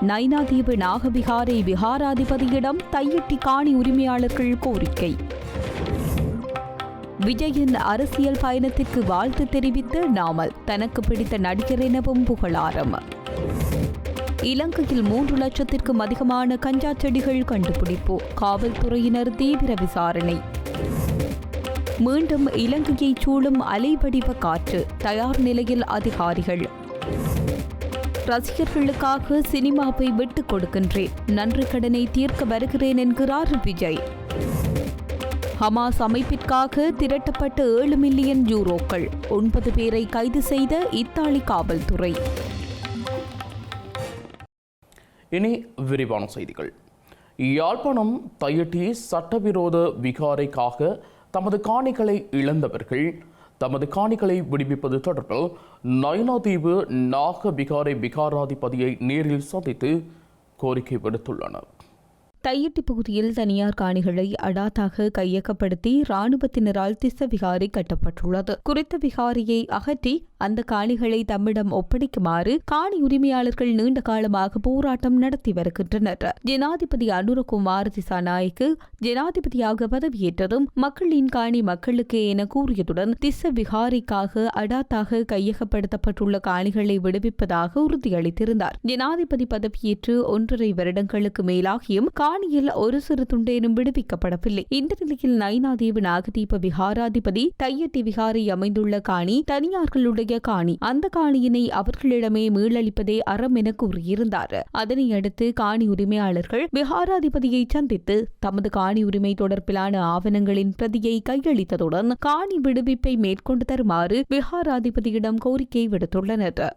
நைனாதீவு நாகபிகாரை விகாராதிபதியிடம் தையிட்டி காணி உரிமையாளர்கள் கோரிக்கை. விஜயின் அரசியல் பயணத்திற்கு வாழ்த்து தெரிவித்து நாமல் தனக்கு பிடித்த நடிகர் எனவும் புகழாரம். இலங்கையில் மூன்று லட்சத்திற்கும் அதிகமான கஞ்சா செடிகள் கண்டுபிடிப்பு. காவல்துறையினர் தீவிர விசாரணை. மீண்டும் இலங்கையை சூழும் அலைவடிவ காற்று தயார் நிலையில் அதிகாரிகள் ரசிகர்களுக்காக சினிமாவை விட்டுக் கொடுக்கின்றேன். நன்றி கடனை தீர்க்க வருகிறேன் என்கிறார் விஜய். ஹமாஸ் அமைப்பிற்காக திரட்டப்பட்ட ஏழு மில்லியன் யூரோக்கள். ஒன்பது பேரை கைது செய்த இத்தாலி காவல்துறை. இனி விரிவான செய்திகள். யாழ்ப்பாணம் தையட்டி சட்டவிரோத விகாரைக்காக தமது காணிகளை இழந்தவர்கள் தமது காணிகளை விடுவிப்பது தொடர்பில் நயனாதீவு நாக பிகாரை விகாராதிபதியை நேரில் சந்தித்து கோரிக்கை விடுத்துள்ளனர். தையிட்டி பகுதியில் தனியார் காணிகளை அடாத்தாக கையகப்படுத்தி ராணுவத்தினரால் திச விகாரி கட்டப்பட்டுள்ளது. குறித்த விகாரியை அகற்றி அந்த காணிகளை தம்மிடம் ஒப்படைக்குமாறு காணி உரிமையாளர்கள் நீண்ட காலமாக போராட்டம் நடத்தி வருகின்றனர். ஜனாதிபதி அனுரகுமார் திசாநாயக்கு ஜனாதிபதியாக பதவியேற்றதும் மக்களின் காணி மக்களுக்கே என கூறியதுடன் திச விகாரிக்காக அடாத்தாக கையகப்படுத்தப்பட்டுள்ள காணிகளை விடுவிப்பதாக உறுதியளித்திருந்தார். ஜனாதிபதி பதவியேற்று ஒன்றரை வருடங்களுக்கு மேலாகியும் காணியில் ஒரு சிறு துண்டேனும் விடுவிக்கப்படவில்லை. இந்த நிலையில் நைனாதீவு நாகதீப விகாராதிபதி தையட்டி விகாரை அமைந்துள்ள காணி தனியார்களுடைய காணி. அந்த காணியினை அவர்களிடமே மீளளிப்பதே அறம் என கூறியிருந்தார். அதனை அடுத்து காணி உரிமையாளர்கள் விகாராதிபதியை சந்தித்து தமது காணி உரிமை தொடர்பிலான ஆவணங்களின் பிரதியை கையளித்ததுடன் காணி விடுவிப்பை மேற்கொண்டு தருமாறு விகாராதிபதியிடம் கோரிக்கை விடுத்துள்ளனர்.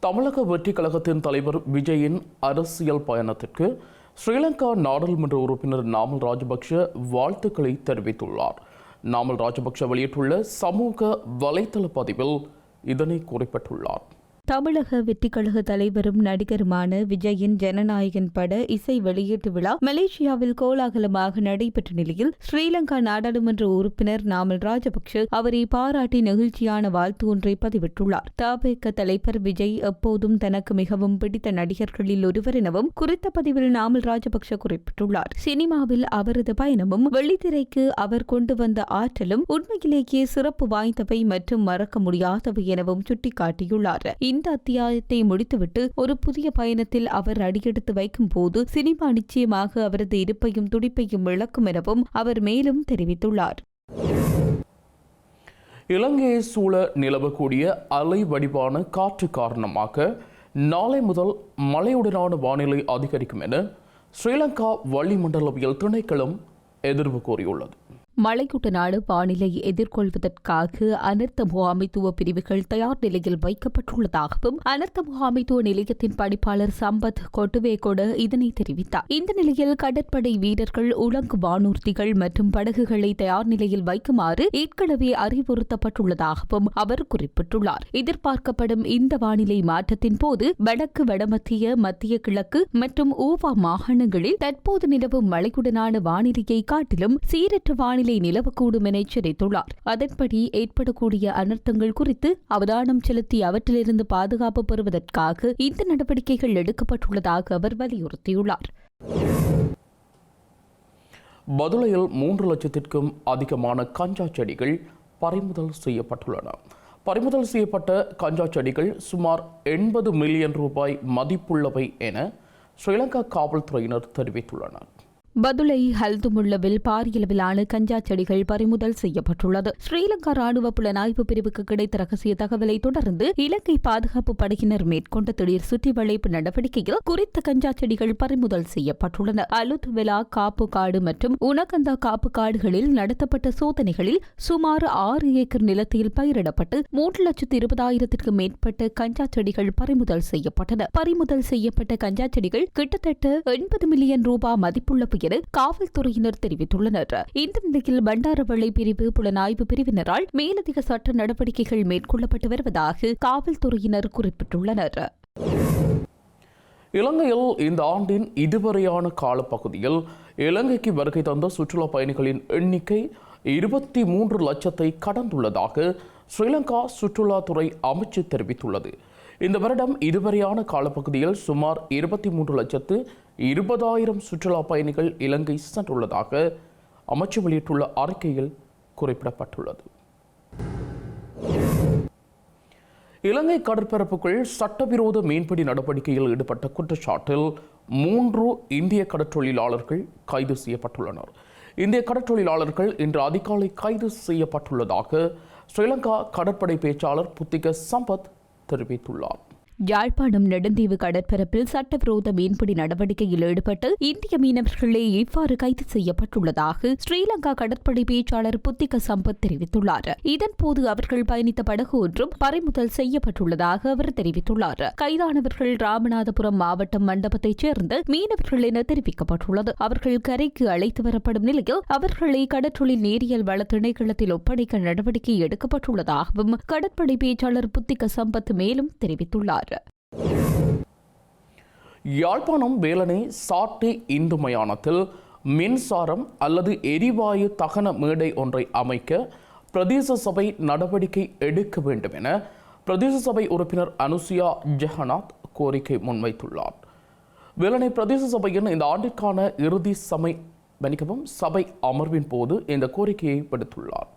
தமிழக வெற்றி கழகத்தின் தலைவர் விஜயின் அரசியல் பயணத்திற்கு ஸ்ரீலங்கா நாடாளுமன்ற உறுப்பினர் நாமல் ராஜபக்ஷ வாழ்த்துக்களை தெரிவித்துள்ளார். நாமல் ராஜபக்ஷ வெளியிட்டுள்ள சமூக வலைதள பதிவில் இதனை குறிப்பிட்டுள்ளார். தமிழக வெற்றிக்கழக தலைவரும் நடிகருமான விஜயின் ஜனநாயகன் பட இசை வெளியீட்டு விழா மலேசியாவில் கோலாகலமாக நடைபெற்ற நிலையில் ஸ்ரீலங்கா நாடாளுமன்ற உறுப்பினர் நாமல் ராஜபக்ஷ அவரை பாராட்டி நெகிழ்ச்சியான வாழ்த்து ஒன்றை பதிவிட்டுள்ளார். தாபேக்க தலைவர் விஜய் எப்போதும் தனக்கு மிகவும் பிடித்த நடிகர்களில் ஒருவர் எனவும் குறித்த பதிவில் நாமல் ராஜபக்ஷ குறிப்பிட்டுள்ளார். சினிமாவில் அவரது பயணமும் வெள்ளித்திரைக்கு அவர் கொண்டு வந்த ஆற்றலும் உண்மையிலேயே சிறப்பு வாய்ந்தவை மற்றும் மறக்க முடியாதவை எனவும் சுட்டிக்காட்டியுள்ளார். இந்த அத்தியாயத்தை முடித்துவிட்டு ஒரு புதிய பயணத்தில் அவர் அடியெடுத்து வைக்கும் போது சினிமா நிச்சயமாக அவரது இருப்பையும் துடிப்பையும் இழக்கும் எனவும் அவர் மேலும் தெரிவித்துள்ளார். இலங்கையை சூழ நிலவக்கூடிய அலை வடிவான காற்று காரணமாக நாளை முதல் மழையுடனான வானிலை அதிகரிக்கும் என ஸ்ரீலங்கா வளிமண்டலவியல் திணைக்களம் எதிர்வு கூறியுள்ளது. மழையுட்ட நாடு வானிலை எதிர்கொள்வதற்காக அனர்த்த முகாமைத்துவ பிரிவுகள் தயார் நிலையில் வைக்கப்பட்டுள்ளதாகவும் அனர்த்த முகாமைத்துவ நிலையத்தின் பணிப்பாளர் சம்பத் கொட்டுவேகொட இதனை தெரிவித்தார். இந்த நிலையில் கடற்படை வீரர்கள் உலங்கு வானூர்திகள் மற்றும் படகுகளை தயார் நிலையில் வைக்குமாறு ஏற்கனவே அறிவுறுத்தப்பட்டுள்ளதாகவும் அவர் குறிப்பிட்டுள்ளார். எதிர்பார்க்கப்படும் இந்த வானிலை மாற்றத்தின் போது வடக்கு வடமத்திய மத்திய கிழக்கு மற்றும் ஓவா மாகாணங்களில் தற்போது நிலவும் மழையுடனான வானிலையை காட்டிலும் சீரற்ற வானிலை நிலவக்கூடும் என எச்சரித்துள்ளார். அதன்படி ஏற்படக்கூடிய அனர்த்தங்கள் குறித்து அவதானம் செலுத்தி அவற்றிலிருந்து பாதுகாப்பு பெறுவதற்காக இந்த நடவடிக்கைகள் எடுக்கப்பட்டுள்ளதாக அவர் வலியுறுத்தியுள்ளார். பதுளையில் மூன்று லட்சத்திற்கும் அதிகமான கஞ்சா செடிகள் பறிமுதல் செய்யப்பட்டுள்ளன. பறிமுதல் செய்யப்பட்ட கஞ்சா செடிகள் சுமார் எண்பது மில்லியன் ரூபாய் மதிப்புள்ளவை என ஸ்ரீலங்கா காவல்துறையினர் தெரிவித்துள்ளனர். பதுளை ஹல்துமுள்ளவில் பாரியளவிலான கஞ்சா செடிகள் பறிமுதல் செய்யப்பட்டுள்ளது. ஸ்ரீலங்கா ராணுவ புலனாய்வு பிரிவுக்கு கிடைத்த ரகசிய தகவலை தொடர்ந்து இலங்கை பாதுகாப்பு படையினர் மேற்கொண்ட திடீர் சுற்றி வளைப்பு நடவடிக்கையில் குறித்த கஞ்சா செடிகள் பறிமுதல் செய்யப்பட்டுள்ளன. அலுத்வெலா காப்பு காடு மற்றும் உனகந்தா காப்பு காடுகளில் நடத்தப்பட்ட சோதனைகளில் சுமார் ஆறு ஏக்கர் நிலத்தில் பயிரிடப்பட்டு மூன்று லட்சத்து இருபதாயிரத்திற்கும் மேற்பட்ட கஞ்சா செடிகள் பறிமுதல் செய்யப்பட்டன. பறிமுதல் செய்யப்பட்ட கஞ்சா செடிகள் கிட்டத்தட்ட எண்பது மில்லியன் ரூபாய் மதிப்புள்ள என காவல்துறையினர் தெரிவித்துள்ளனர். இந்த நிலையில் பண்டாரவளை பிரிவு புலனாய்வு பிரிவினரால் மேலதிக சட்ட நடவடிக்கைகள் மேற்கொள்ளப்பட்டு வருவதாக காவல்துறையினர் குறிப்பிட்டுள்ளனர். இலங்கையில் இந்த ஆண்டின் இதுவரையான காலப்பகுதியில் இலங்கைக்கு வருகை தந்த சுற்றுலா பயணிகளின் எண்ணிக்கை இருபத்தி மூன்று லட்சத்தை கடந்துள்ளதாக ஸ்ரீலங்கா சுற்றுலாத்துறை அமைச்சு தெரிவித்துள்ளது. இந்த வருடம் இதுவரையான காலப்பகுதியில் சுமார் இருபத்தி மூன்று லட்சத்து இருபதாயிரம் சுற்றுலா பயணிகள் இலங்கை சென்றுள்ளதாக அமைச்சு வெளியிட்டுள்ள அறிக்கையில் குறிப்பிடப்பட்டுள்ளது. இலங்கை கடற்பரப்புக்குள் சட்டவிரோத மீன்பிடி நடவடிக்கையில் ஈடுபட்ட குற்றச்சாட்டில் மூன்று இந்திய கடற்றொழிலாளர்கள் கைது செய்யப்பட்டுள்ளனர். இந்திய கடற்றொழிலாளர்கள் இன்று அதிகாலை கைது செய்யப்பட்டுள்ளதாக ஸ்ரீலங்கா கடற்படை பேச்சாளர் புத்திக சம்பத் தெரிவித்துள்ளார். யாழ்ப்பாணம் நெடுந்தீவு கடற்பரப்பில் சட்டவிரோத மீன்பிடி நடவடிக்கையில் ஈடுபட்டு இந்திய மீனவர்களே இவ்வாறு கைது செய்யப்பட்டுள்ளதாக ஸ்ரீலங்கா கடற்படை பேச்சாளர் புத்திக சம்பத் தெரிவித்துள்ளார். இதன்போது அவர்கள் பயணித்த படகு ஒன்றும் பறிமுதல் செய்யப்பட்டுள்ளதாக அவர் தெரிவித்துள்ளார். கைதானவர்கள் ராமநாதபுரம் மாவட்டம் மண்டபத்தைச் சேர்ந்த மீனவர்கள் என தெரிவிக்கப்பட்டுள்ளது. அவர்கள் கரைக்கு அழைத்து வரப்படும் நிலையில் அவர்களை கடற்றொழில் நேரியல் வள திணைக்களத்தில் ஒப்படைக்க நடவடிக்கை எடுக்கப்பட்டுள்ளதாகவும் கடற்படை பேச்சாளர் புத்திக சம்பத் மேலும் தெரிவித்துள்ளார். யாழ்ப்பாணம் வேலனை சாட்டி இந்து மயானத்தில் மின்சாரம் அல்லது எரிவாயு தகன மேடை ஒன்றை அமைக்க பிரதேச சபை நடவடிக்கை எடுக்க வேண்டும் என பிரதேச சபை உறுப்பினர் அனுசியா ஜெகநாத் கோரிக்கை முன்வைத்துள்ளார். வேலனை பிரதேச சபையின் இந்த ஆண்டிற்கான இறுதி சமை மன்னிக்கவும் சபை அமர்வின் போது இந்த கோரிக்கையை விடுத்துள்ளார்.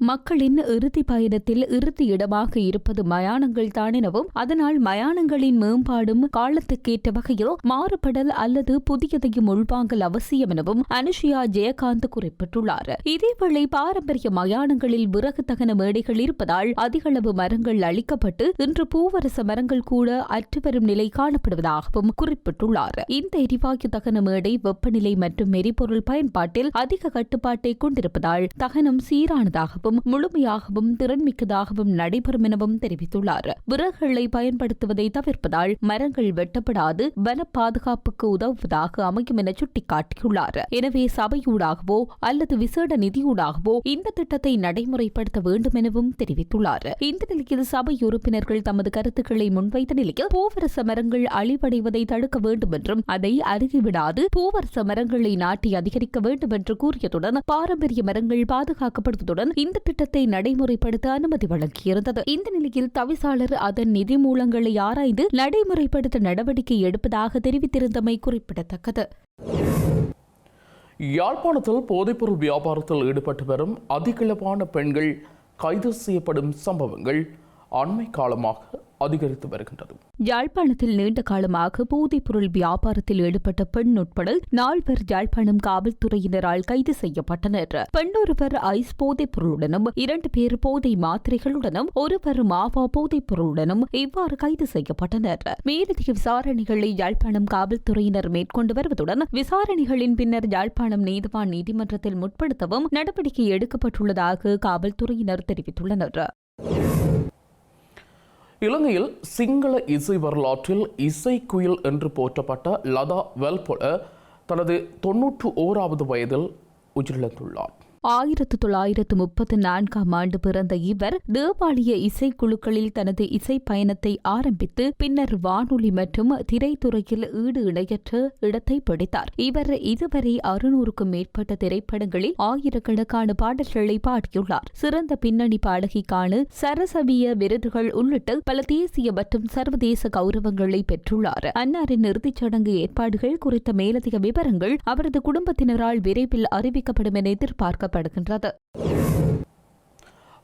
மக்களின் இறுதி பயணத்தில் இறுதி இடமாக இருப்பது மயானங்கள் தானெனவும் அதனால் மயானங்களின் மேம்பாடும் காலத்துக்கேற்ற வகையில் மாறுபடல் அல்லது புதியதையும் உள்வாங்கல் அவசியம் எனவும் அனுஷியா ஜெயகாந்த் குறிப்பிட்டுள்ளார். இதேவேளை பாரம்பரிய மயானங்களில் விறகு தகன மேடைகள் இருப்பதால் அதிகளவு மரங்கள் அளிக்கப்பட்டு இன்று பூவரச மரங்கள் கூட அற்று வரும் நிலை காணப்படுவதாகவும் குறிப்பிட்டுள்ளார். இந்த எரிவாயு தகன மேடை வெப்பநிலை மற்றும் எரிபொருள் பயன்பாட்டில் அதிக கட்டுப்பாட்டை கொண்டிருப்பதால் தகனம் சீரானதாகவும் முழுமையாகவும் முழுமையாகவும் திறன்மிக்கதாகவும் நடைபெறும் எனவும் தெரிவித்துள்ளார். விறகுகளை பயன்படுத்துவதை தவிர்ப்பதால் மரங்கள் வெட்டப்படாது வன பாதுகாப்புக்கு உதவுவதாக அமையும் என சுட்டிக்காட்டியுள்ளார். எனவே சபையூடாகவோ அல்லது விசேட நிதியூடாகவோ இந்த திட்டத்தை நடைமுறைப்படுத்த வேண்டும் எனவும் தெரிவித்துள்ளார். இந்த நிலையில் சபை உறுப்பினர்கள் தமது கருத்துக்களை முன்வைத்த நிலையில் பூவரச மரங்கள் அழிவடைவதை தடுக்க வேண்டும் என்றும் அதை அருகிவிடாது பூவரச மரங்களை நாட்டி அதிகரிக்க வேண்டும் என்று கூறியதுடன் பாரம்பரிய மரங்கள் பாதுகாக்கப்படுவதுடன் இந்த திட்டத்தை நடைமுறைப்படுத்த அனுமதி வழங்கியிருந்தது. இந்த நிலையில் தவிசாளர் அதன் நிதி மூலங்களை ஆராய்ந்து நடைமுறைப்படுத்த நடவடிக்கை எடுப்பதாக தெரிவித்திருந்தமை குறிப்பிடத்தக்கது. யாழ்ப்பாணத்தில் போதைப்பொருள் வியாபாரத்தில் ஈடுபட்டு வரும் அதிகளவான பெண்கள் கைது செய்யப்படும் சம்பவங்கள் அண்மை காலமாக அதிகரித்து வருகின்றது. யாழ்ப்பாணத்தில் நீண்ட காலமாக போதைப்பொருள் வியாபாரத்தில் ஈடுபட்ட பெண் உட்பட நால்வர் யாழ்ப்பாணம் காவல்துறையினரால் கைது செய்யப்பட்டனர். பெண்ணொருவர் ஐஸ் போதைப் பொருளுடனும் இரண்டு பேர் போதை மாத்திரைகளுடனும் ஒருவர் மாவா போதைப் பொருளுடனும் இவ்வாறு கைது செய்யப்பட்டனர். மேலதிக விசாரணைகளை யாழ்ப்பாணம் காவல்துறையினர் மேற்கொண்டு வருவதுடன் விசாரணைகளின் பின்னர் யாழ்ப்பாணம் நீதிவான் நீதிமன்றத்தில் முற்படுத்தவும் நடவடிக்கை எடுக்கப்பட்டுள்ளதாக காவல்துறையினர் தெரிவித்துள்ளனர். இலங்கையில் சிங்கள இசை வரலாற்றில் இசைக்குயில் என்று போற்றப்பட்ட லதா வெல்பொல தனது தொன்னூற்று ஓராவது வயதில் உயிரிழந்துள்ளார். ஆயிரத்து தொள்ளாயிரத்து முப்பத்து நான்காம் ஆண்டு பிறந்த இவர் தேவாலய இசைக்குழுக்களில் தனது இசை பயணத்தை ஆரம்பித்து பின்னர் வானொலி மற்றும் திரைத்துறையில் ஈடு இணையற்ற இடத்தை பிடித்தார். இவர் இதுவரை அறுநூறுக்கும் மேற்பட்ட திரைப்படங்களில் ஆயிரக்கணக்கான பாடல்களை பாடியுள்ளார். சிறந்த பின்னணி பாடகிக்கான சரசவிய விருதுகள் உள்ளிட்ட பல தேசிய மற்றும் சர்வதேச கௌரவங்களை பெற்றுள்ளார். அன்னாரின் இறுதிச் சடங்கு ஏற்பாடுகள் குறித்த மேலதிக விவரங்கள் அவரது குடும்பத்தினரால் விரைவில் அறிவிக்கப்படும் என எதிர்பார்க்கப்பட்டது எதிர்பார்க்கப்படுகின்றது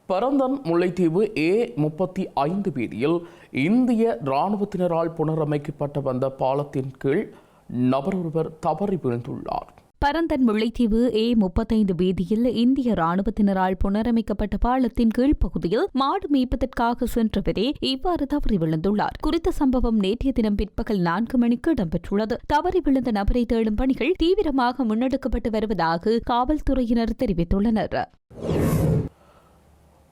பரந்தன் முல்லைத்தீவு ஏ முப்பத்தி ஐந்து வீதியில் இந்திய இராணுவத்தினரால் புனரமைக்கப்பட்ட வந்த பாலத்தின் கீழ் நபர் ஒருவர் தவறி விழுந்துள்ளார். பரந்தன் முல்லைத்தீவு ஏ முப்பத்தைந்து வீதியில் இந்திய ராணுவத்தினரால் புனரமைக்கப்பட்ட பாலத்தின் கீழ்ப்பகுதியில் மாடு மேய்ப்பதற்காக சென்றவரே இவ்வாறு தவறி விழுந்துள்ளார். குறித்த சம்பவம் நேற்றைய தினம் பிற்பகல் நான்கு மணிக்கு இடம்பெற்றுள்ளது. தவறி விழுந்த நபரை தேடும் பணிகள் தீவிரமாக முன்னெடுக்கப்பட்டு வருவதாக காவல்துறையினர் தெரிவித்துள்ளனர்.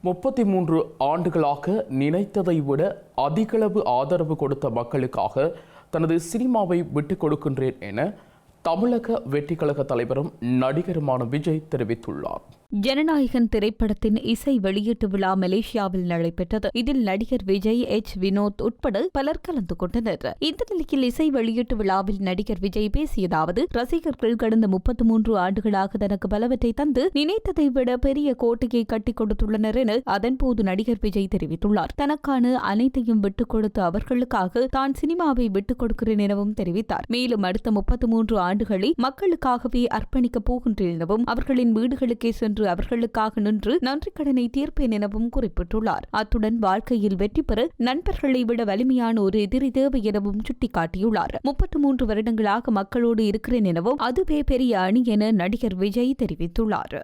முப்பத்தி மூன்று ஆண்டுகளாக நினைத்ததை விட அதிகளவு ஆதரவு கொடுத்த மக்களுக்காக தனது சினிமாவை விட்டுக் கொடுக்கின்றேன் என தமிழக வெற்றிக்கழக தலைவரும் நடிகருமான விஜய் தெரிவித்துள்ளார். ஜனநாயகன் திரைப்படத்தின் இசை வெளியீட்டு விழா மலேசியாவில் நடைபெற்றது. இதில் நடிகர் விஜய் எச். வினோத் உட்பட பலர் கலந்து கொண்டனர். இந்த நிலையில் இசை வெளியீட்டு விழாவில் நடிகர் விஜய் பேசியதாவது ரசிகர்கள் கடந்த முப்பத்தி மூன்று ஆண்டுகளாக தனக்கு பலவற்றை தந்து நினைத்ததை விட பெரிய கோட்டையை கட்டிக் கொடுத்துள்ளனர் என அதன்போது நடிகர் விஜய் தெரிவித்துள்ளார். தனக்கான அனைத்தையும் விட்டுக் கொடுத்த அவர்களுக்காக தான் சினிமாவை விட்டுக் கொடுக்கிறேன் எனவும் தெரிவித்தார். மேலும் அடுத்த முப்பத்தி மூன்று ஆண்டுகளை மக்களுக்காகவே அர்ப்பணிக்கப் போகின்றேன் எனவும் அவர்களின் வீடுகளுக்கே சென்று அவர்களுக்காக நின்று நன்றி கடனை தீர்ப்பேன் எனவும் குறிப்பிட்டுள்ளார். அத்துடன் வாழ்க்கையில் வெற்றி பெற நண்பர்களை விட வலிமையான ஒரு எதிரி தேவை எனவும் சுட்டிக்காட்டியுள்ளார். முப்பத்தி மூன்று வருடங்களாக மக்களோடு இருக்கிறேன் எனவும் அதுவே பெரிய அணி என நடிகர் விஜய் தெரிவித்துள்ளார்.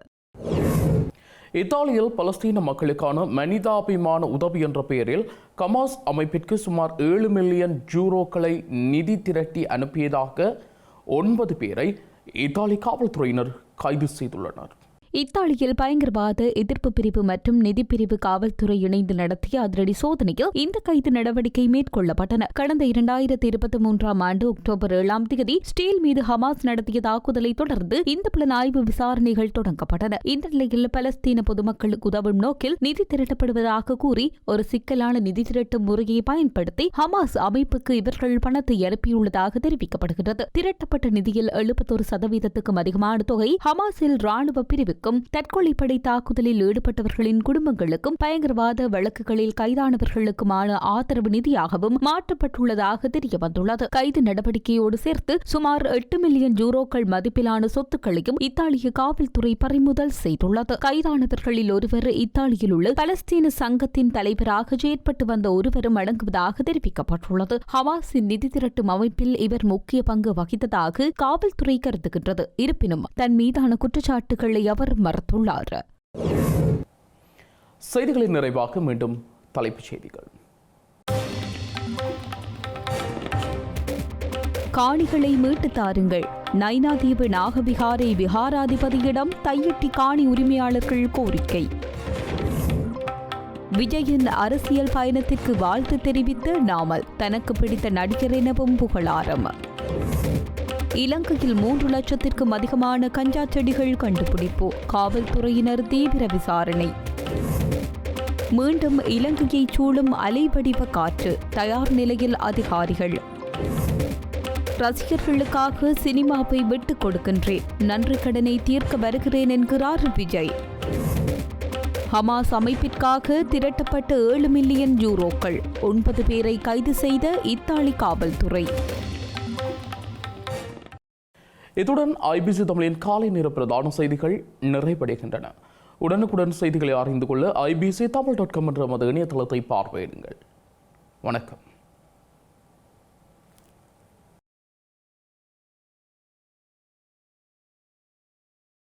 இத்தாலியில் பலஸ்தீன மக்களுக்கான மனிதாபிமான உதவி என்ற பெயரில் கமாஸ் அமைப்பிற்கு சுமார் ஏழு மில்லியன் ஜூரோக்களை நிதி திரட்டி அனுப்பியதாக ஒன்பது பேரை இத்தாலி காவல்துறையினர் கைது செய்துள்ளனர். இத்தாலியில் பயங்கரவாத எதிர்ப்பு பிரிவு மற்றும் நிதி பிரிவு காவல்துறை இணைந்து நடத்திய அதிரடி சோதனையில் இந்த கைது நடவடிக்கை மேற்கொள்ளப்பட்டன. கடந்த இரண்டாயிரத்தி இருபத்தி மூன்றாம் ஆண்டு அக்டோபர் ஏழாம் தேதி ஸ்டீல் மீது ஹமாஸ் நடத்திய தாக்குதலை தொடர்ந்து இந்த புலனாய்வு விசாரணைகள் தொடங்கப்பட்டன. இந்த நிலையில் பலஸ்தீன பொதுமக்களுக்கு உதவும் நோக்கில் நிதி திரட்டப்படுவதாக கூறி ஒரு சிக்கலான நிதி திரட்டும் முறையை பயன்படுத்தி ஹமாஸ் அமைப்புக்கு இவர்கள் பணத்தை அனுப்பியுள்ளதாக தெரிவிக்கப்படுகிறது திரட்டப்பட்ட நிதியில் எழுபத்தொரு சதவீதத்துக்கும் அதிகமான தொகை ஹமாஸில் ராணுவ பிரிவுக்கும் தற்கொலைப்படை தாக்குதலில் ஈடுபட்டவர்களின் குடும்பங்களுக்கும் பயங்கரவாத வழக்குகளில் கைதானவர்களுக்குமான ஆதரவு நிதியாகவும் மாற்றப்பட்டுள்ளதாக தெரியவந்துள்ளது. கைது நடவடிக்கையோடு சேர்த்து சுமார் எட்டு மில்லியன் ஜூரோக்கள் மதிப்பிலான சொத்துக்களையும் இத்தாலிய காவல்துறை பறிமுதல் செய்துள்ளது. கைதானவர்களில் ஒருவர் இத்தாலியில் உள்ள பலஸ்தீன சங்கத்தின் தலைவராக செயற்பட்டு வந்த ஒருவரும் அடங்குவதாக தெரிவிக்கப்பட்டுள்ளது. ஹவாஸின் நிதி திரட்டும் அமைப்பில் இவர் முக்கிய பங்கு வகித்ததாக காவல்துறை கருதுகின்றது. இருப்பினும் தன் மீதான குற்றச்சாட்டுகளை அவர் மறுத்துள்ளார். செய்திகளின் நிறைவாக மீண்டும் தலைப்புச் செய்திகள். காணிகளை மீட்டு தாருங்கள். நைனாதீவு நாகவிகாரை விகாராதிபதியிடம் தையிட்டி காணி உரிமையாளர்கள் கோரிக்கை. விஜயின் அரசியல் பயணத்திற்கு வாழ்த்து தெரிவித்த நாமல் தனக்கு பிடித்த நடிகர் எனவும் புகழாரம். இலங்கையில் மூன்று லட்சத்திற்கும் அதிகமான கஞ்சா செடிகள் கண்டுபிடிப்பு. காவல்துறையினர் தீவிர விசாரணை. மீண்டும் இலங்கையை சூழும் அலைவடிவ காற்று. தயார் நிலையில் அதிகாரிகள். ரசிகர்களுக்காக சினிமாவை விட்டுக் கொடுக்கின்றேன். நன்றி கடனை தீர்க்க வருகிறேன் என்கிறார் விஜய். ஹமாஸ் அமைப்பிற்காக திரட்டப்பட்ட ஏழு மில்லியன் யூரோக்கள். ஒன்பது பேரை கைது செய்த இத்தாலி காவல்துறை. இத்துடன் ஐபிசி தமிழின் காலை நேர பிரதான செய்திகள் நிறைவடைகின்றன. உடனுக்குடன் செய்திகளை அறிந்து கொள்ள ஐபிசி தமிழ் டாட் காம் என்ற நமது இணையதளத்தை பார்வையிடுங்கள். வணக்கம்.